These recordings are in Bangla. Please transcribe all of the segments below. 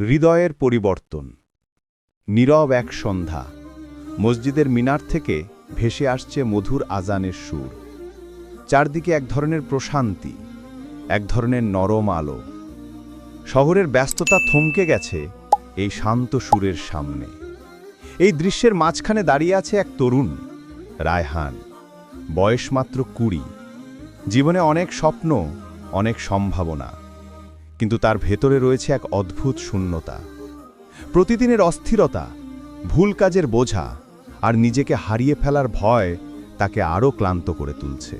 হৃদয়ের পরিবর্তন। নীরব এক সন্ধ্যা। মসজিদের মিনার থেকে ভেসে আসছে মধুর আজানের সুর। চারদিকে এক ধরনের প্রশান্তি, এক ধরনের নরম আলো। শহরের ব্যস্ততা থমকে গেছে এই শান্ত সুরের সামনে। এই দৃশ্যের মাঝখানে দাঁড়িয়ে আছে এক তরুণ, রায়হান। বয়স মাত্র কুড়ি। জীবনে অনেক স্বপ্ন, অনেক সম্ভাবনা। কিন্তু তার ভেতরে রয়েছে এক অদ্ভুত শূন্যতা। প্রতিদিনের অস্থিরতা, ভুল কাজের বোঝা আর নিজেকে হারিয়ে ফেলার ভয় তাকে আরও ক্লান্ত করে তুলছে।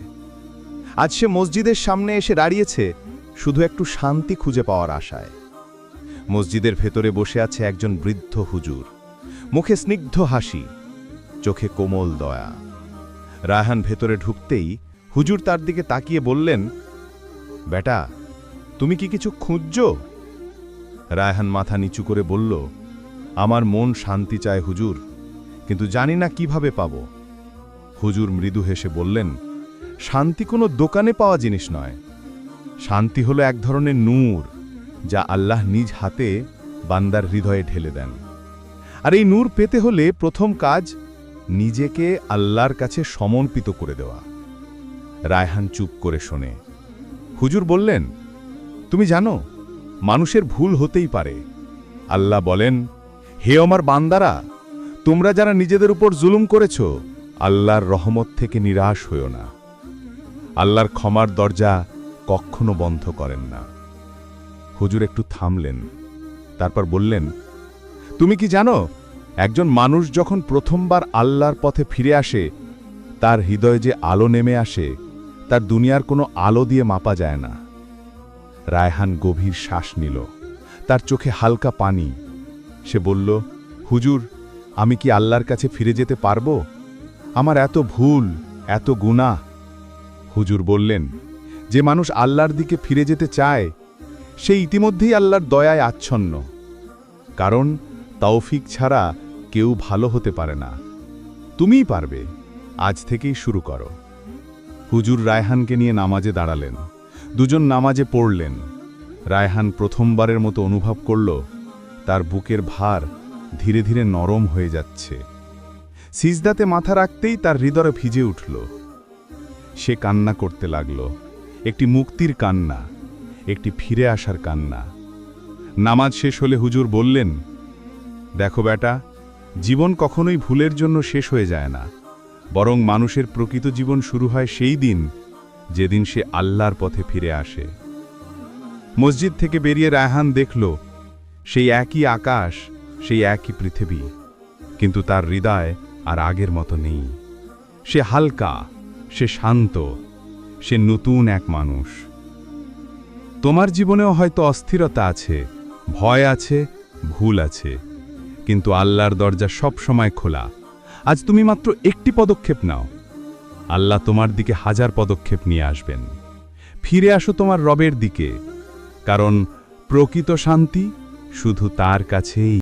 আজ সে মসজিদের সামনে এসে দাঁড়িয়েছে, শুধু একটু শান্তি খুঁজে পাওয়ার আশায়। মসজিদের ভেতরে বসে আছে একজন বৃদ্ধ হুজুর। মুখে স্নিগ্ধ হাসি, চোখে কোমল দয়া। রায়হান ভেতরে ঢুকতেই হুজুর তার দিকে তাকিয়ে বললেন, বেটা তুমি কি কিছু খুঁজছ? রায়হান মাথা নিচু করে বলল, আমার মন শান্তি চায় হুজুর, কিন্তু জানি না কীভাবে পাব। হুজুর মৃদু হেসে বললেন, শান্তি কোনো দোকানে পাওয়া জিনিস নয়। শান্তি হলো এক ধরনের নূর, যা আল্লাহ নিজ হাতে বান্দার হৃদয়ে ঢেলে দেন। আর এই নূর পেতে হলে প্রথম কাজ, নিজেকে আল্লাহর কাছে সমর্পিত করে দেওয়া। রায়হান চুপ করে শোনে। হুজুর বললেন তুমি জানো, মানুষের ভুল হতেই পারে। আল্লাহ বলেন, হে আমার বান্দারা, তোমরা যারা নিজেদের উপর জুলুম করেছ, আল্লাহর রহমত থেকে নিরাশ হইও না। আল্লাহর ক্ষমার দরজা কখনো বন্ধ করেন না। হুজুর একটু থামলেন, তারপর বললেন, তুমি কি জানো, একজন মানুষ যখন প্রথমবার আল্লাহর পথে ফিরে আসে, তার হৃদয়ে যে আলো নেমে আসে, তার দুনিয়ার কোনো আলো দিয়ে মাপা যায় না। রায়হান গভীর শ্বাস নিল। তার চোখে হালকা পানি। সে বলল, হুজুর, আমি কি আল্লাহর কাছে ফিরে যেতে পারব? আমার এত ভুল, এত গুণা হুজুর বললেন, যে মানুষ আল্লাহর দিকে ফিরে যেতে চায়, সে ইতিমধ্যেই আল্লাহর দয়ায় আচ্ছন্ন। কারণ তৌফিক ছাড়া কেউ ভালো হতে পারে না। তুমিই পারবে। আজ থেকেই শুরু করো। হুজুর রায়হানকে নিয়ে নামাজে দাঁড়ালেন। দুজন নামাজে পড়লেন। রায়হান প্রথমবারের মতো অনুভব করল, তার বুকের ভার ধীরে ধীরে নরম হয়ে যাচ্ছে। সিজদাতে মাথা রাখতেই তার হৃদয় ভিজে উঠল। সে কান্না করতে লাগল। একটি মুক্তির কান্না, একটি ফিরে আসার কান্না। নামাজ শেষ হলে হুজুর বললেন, দেখো বেটা, জীবন কখনোই ভুলের জন্য শেষ হয়ে যায় না। বরং মানুষের প্রকৃত জীবন শুরু হয় সেই দিন যেদিন সে আল্লাহর পথে ফিরে আসে। মসজিদ থেকে বেরিয়ে রায়হান দেখল, সেই একই আকাশ, সেই একই পৃথিবী, কিন্তু তার হৃদয় আর আগের মতো নেই। সে হালকা, সে শান্ত, সে নতুন এক মানুষ। তোমার জীবনেও হয়তো অস্থিরতা আছে, ভয় আছে, ভুল আছে, কিন্তু আল্লাহর দরজা সব সময় খোলা। আজ তুমি মাত্র একটি পদক্ষেপ নাও। আল্লাহ তোমার দিকে হাজার পদক্ষেপ নিয়ে আসবেন। ফিরে আসো তোমার রবের দিকে, কারণ প্রকৃত শান্তি শুধু তার কাছেই।